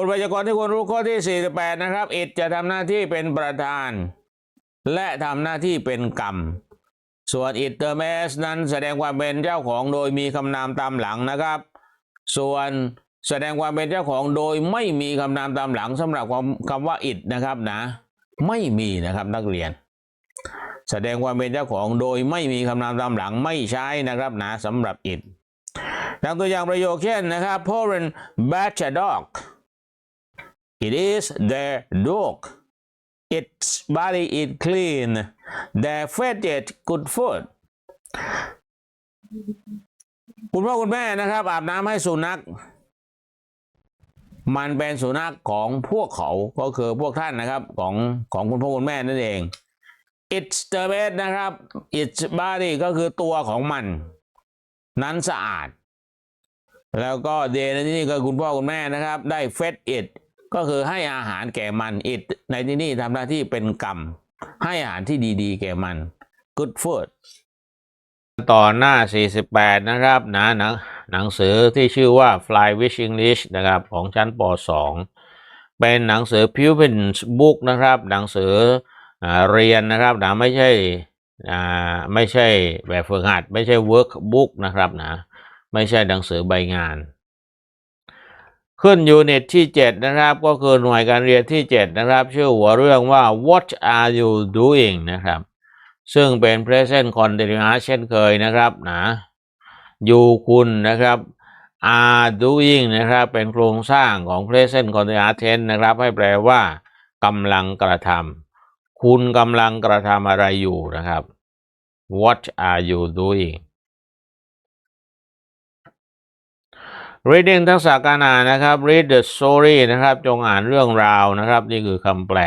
กฎไวยากรณ์ที่ควรรู้ข้อที่ 48 นะครับ it จะทำหน้าที่เป็นประธาน และทำหน้าที่เป็นกรรม ส่วน it the mess นั้นแสดงความเป็นเจ้าของโดยมีคำนามตามหลังนะครับ ส่วนแสดงความเป็นเจ้าของโดยไม่มีคำนามตามหลังสำหรับคำว่า it นะครับนะ ไม่มีนะครับนักเรียน แสดงความเป็นเจ้าของโดยไม่มีคำนามตามหลังไม่ใช้นะครับนะสำหรับ it ดังตัวอย่างประโยคเช่นนะครับ Poren batch a dog it is their dog its body is clean they fed it good food คุณพ่อคุณแม่นะครับ อาบน้ำให้สุนัข มันเป็นสุนัขของพวกเขาก็คือพวกท่านนะครับ ของของคุณพ่อคุณแม่นั่นเอง it's the bed นะครับ its body ก็คือตัวของมัน นั้นสะอาด แล้วก็ they ในที่นี่ก็คุณพ่อคุณแม่นะครับ ได้ fed it ก็คือให้อาหารแก่มัน it ในที่นี่ทำหน้าที่เป็นกรรม ให้อาหารที่ดีๆ แก่มัน good food ต่อหน้า 48 นะครับนะหนังหนังสือที่ชื่อว่า Fly Wish English นะครับของชั้นป .2 เป็นหนังสือ Pupils Book นะครับ หนังสืออเรียนนะครับนะไม่ใช่ไม่ใช่แบบฝึกหัด ไม่ใช่ Workbook นะครับนะไม่ใช่หนังสือใบงาน ขึ้นยูนิตที่ 7 นะครับ ก็คือหน่วยการเรียนที่ 7 นะครับ ชื่อหัวเรื่องว่า What are you doing นะครับ ซึ่งเป็น present continuous เช่นเคยนะครับนะอยู่คุณนะครับ are doing นะครับ เป็นโครงสร้างของ present continuous tense นะครับ ให้แปลว่ากำลังกระทำคุณกำลังกระทำอะไรอยู่นะครับ What are you doing reading ทักษะการอ่านนะครับ read the story นะครับ จงอ่านเรื่องราวนะครับ นี่คือคำแปล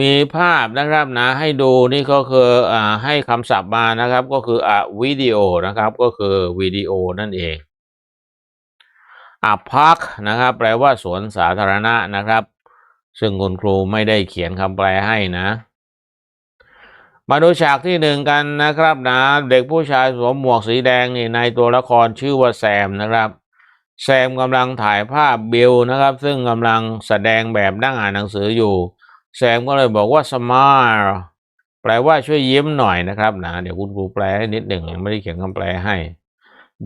มีภาพนะครับนะให้ดูนี่ก็คืออ่าให้คำศัพท์มานะครับ ก็คืออะวิดีโอนะครับ ก็คือวิดีโอนั่นเองอะพักนะครับ แปลว่าสวนสาธารณะนะครับ ซึ่งคุณครูไม่ได้เขียนคำแปลให้นะ มาดูฉากที่หนึ่งกันนะครับนะเด็กผู้ชายสวมหมวกสีแดงนี่ในตัวละครชื่อว่าแซมนะครับ แซมกำลังถ่ายภาพบิลนะครับ ซึ่งกำลังแสดงแบบนั่งอ่านหนังสืออยู่ แซมก็เลยบอกว่า smile แปลว่าช่วยยิ้มหน่อยนะครับนะเดี๋ยวคุณครูแปลให้นิดหนึ่งยังไม่ได้เขียนคำแปลให้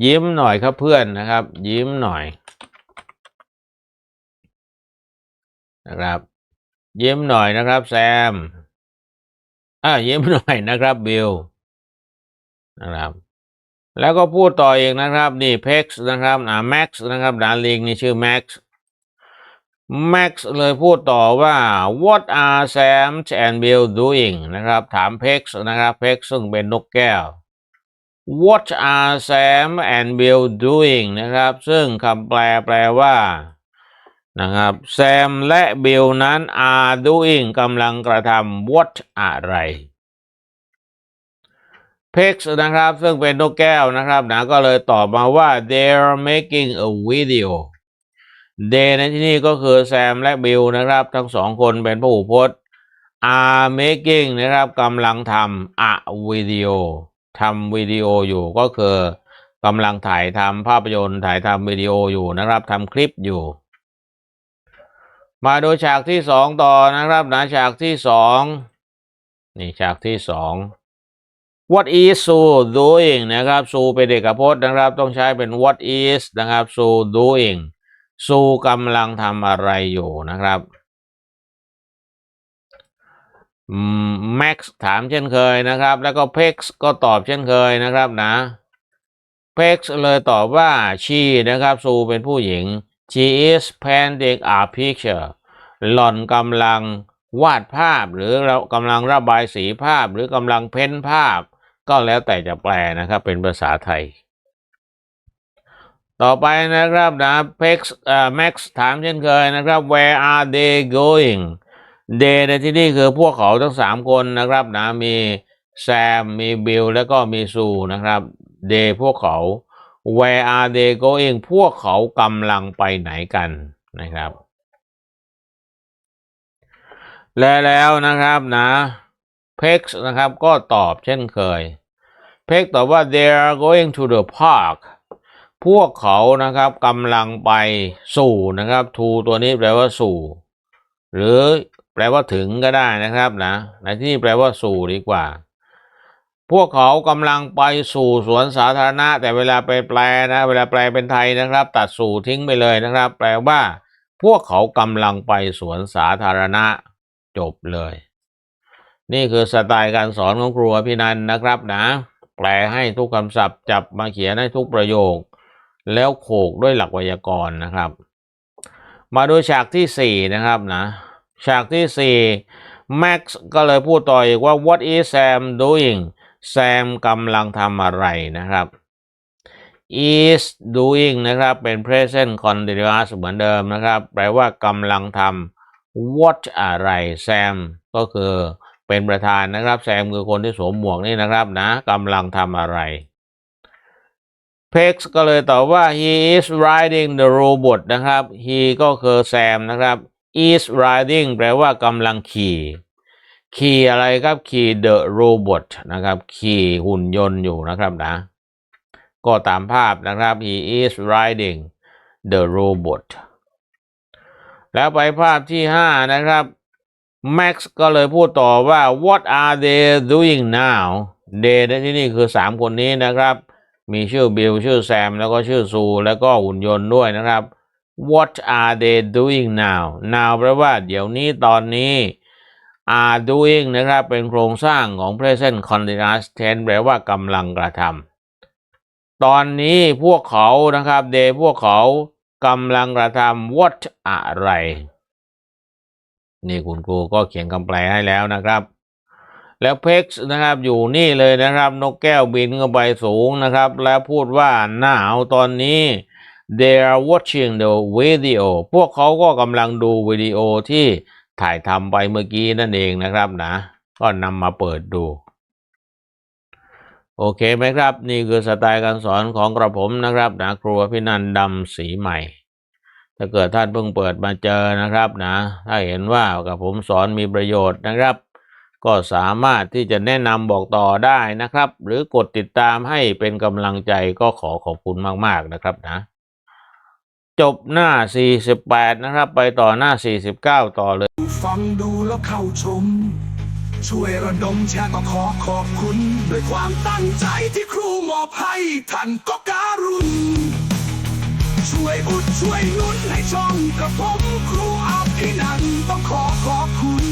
ยิ้มหน่อยครับเพื่อนนะครับ ยิ้มหน่อย นะครับ ยิ้มหน่อยนะครับ แซม อ่ายิ้มหน่อยนะครับบิลนะครับ แล้วก็พูดต่ออีกนะครับ นี่เพ็กซ์นะครับนะแม็กซ์นะครับดาลิงนี่ชื่อแม็กซ์ Max เลยพูดต่อว่า what are Sam and Bill doing นะครับ ถาม Pex นะครับ Pex ซึ่งเป็นนกแก้ว what are Sam and Bill doing นะครับ ซึ่งคำแปลแปลว่า นะครับ Sam และ Bill นั้น are doing กำลังกระทำ what อะไร Pex นะครับ ซึ่งเป็นนกแก้วนะครับนะก็เลยตอบมาว่า they're making a video เดในที่นี่ก็คือแซมและบิลนะครับ ทั้งสองคนเป็นผู้พจน์ are making นะครับกำลังทำ a video ทำวิดีโออยู่ก็คือกำลังถ่ายทำภาพยนตร์ถ่ายทำวิดีโออยู่นะครับทำคลิปอยู่ มาดูฉากที่สองต่อนะครับนะฉากที่สองนี่ฉากที่สอง what is Sue doing นะครับ Sue เป็นเอกพจน์นะครับ ต้องใช้เป็น what is นะครับ Sue doing ซูกำลังทำอะไรอยู่นะครับแม็กซ์ถามเช่นเคยนะครับ แล้วก็เพ็กซ์ก็ตอบเช่นเคยนะครับนะเพ็กซ์เลยตอบว่า she นะครับซูเป็นผู้หญิง she is painting a picture หล่อนกำลังวาดภาพ หรือเรากำลังระบายสีภาพ หรือกำลังเพ้นภาพ ก็แล้วแต่จะแปลนะครับ เป็นภาษาไทย ต่อไปนะครับนะ Pex เอ่อ Max ถามเช่นเคยนะครับ Where are they going they ในที่นี่คือพวกเขาทั้งสามคนนะครับนะมีแซมมีบิลแล้วก็มีซูนะครับ they พวกเขา Where are they going พวกเขากำลังไปไหนกันนะครับ และแล้วนะครับนะ Pex นะครับก็ตอบเช่นเคย Pex ตอบว่า they are going to the park พวกเขานะครับกำลังไปสู่นะครับ to ตัวนี้แปลว่าสู่ หรือแปลว่าถึงก็ได้นะครับนะในที่นี้แปลว่าสู่ดีกว่า พวกเขากำลังไปสู่สวนสาธารณะ แต่เวลาไปแปลนะ เวลาแปลเป็นไทยนะครับ ตัดสู่ทิ้งไปเลยนะครับ แปลว่า พวกเขากำลังไปสวนสาธารณะ จบเลย นี่คือสไตล์การสอนของครูพี่นันนะครับนะ แปลให้ทุกคำศัพท์จับมาเขียนให้ทุกประโยค แล้วโขกด้วยหลักไวยากรณ์นะครับ มาดูฉากที่สี่นะครับนะ ฉากที่สี่แม็กซ์ก็เลยพูดต่ออีกว่า what is Sam doing แซมกำลังทำอะไรนะครับ is doing นะครับ เป็น present continuous เหมือนเดิมนะครับ แปลว่ากำลังทำ what อะไรแซมก็คือเป็นประธานนะครับแซมคือคนที่สวมหมวกนี่นะครับนะกำลังทำอะไร Pex ก็เลยตอบว่า he is riding the robot นะครับ he ก็คือแซมนะครับ is riding แปลว่ากำลังขี่ ขี่อะไรครับขี่ the robot นะครับขี่หุ่นยนต์อยู่นะครับนะ ก็ตามภาพนะครับ he is riding the robot แล้วไปภาพที่ห้านะครับ Max ก็เลยพูดต่อว่า what are they doing now they ในที่นี่คือสามคนนี้นะครับ มีชื่อบิลชื่อแซม แล้วก็ชื่อซู แล้วก็หุ่นยนต์ด้วยนะครับ what are they doing now now แปลว่าเดี๋ยวนี้ตอนนี้ are doing นะครับ เป็นโครงสร้างของ present continuous tense แปลว่ากำลังกระทำตอนนี้พวกเขานะครับ they พวกเขา กำลังกระทำ what อะไร นี่คุณครูก็เขียนคำแปลให้แล้วนะครับ แล้วเพ็กซ์นะครับอยู่นี่เลยนะครับ นกแก้วบินเข้าไปสูงนะครับ แล้วพูดว่าหนาวตอนนี้ they are watching the video พวกเขาก็กำลังดูวิดีโอที่ถ่ายทำไปเมื่อกี้นั่นเองนะครับนะ ก็นำมาเปิดดู โอเคไหมครับ นี่คือสไตล์การสอนของกระผมนะครับนะครูพินันดำสีใหม่ ถ้าเกิดท่านเพิ่งเปิดมาเจอนะครับนะ ถ้าเห็นว่ากับผมสอนมีประโยชน์นะครับ ก็สามารถที่จะแนะนำบอกต่อได้นะครับ หรือกดติดตามให้เป็นกำลังใจก็ขอขอบคุณมากๆนะครับนะจบหน้า 48 นะครับ ไปต่อหน้า 49 ต่อเลย ฟังดูแล้วเข้าชม ช่วยระดมแชร์ก็ขอขอบคุณ ด้วยความตั้งใจที่ครูมอบให้ท่านก็การุณ ช่วยอุดช่วยนุนให้ช่องกับผมครูอาภินันต้องขอขอบคุณ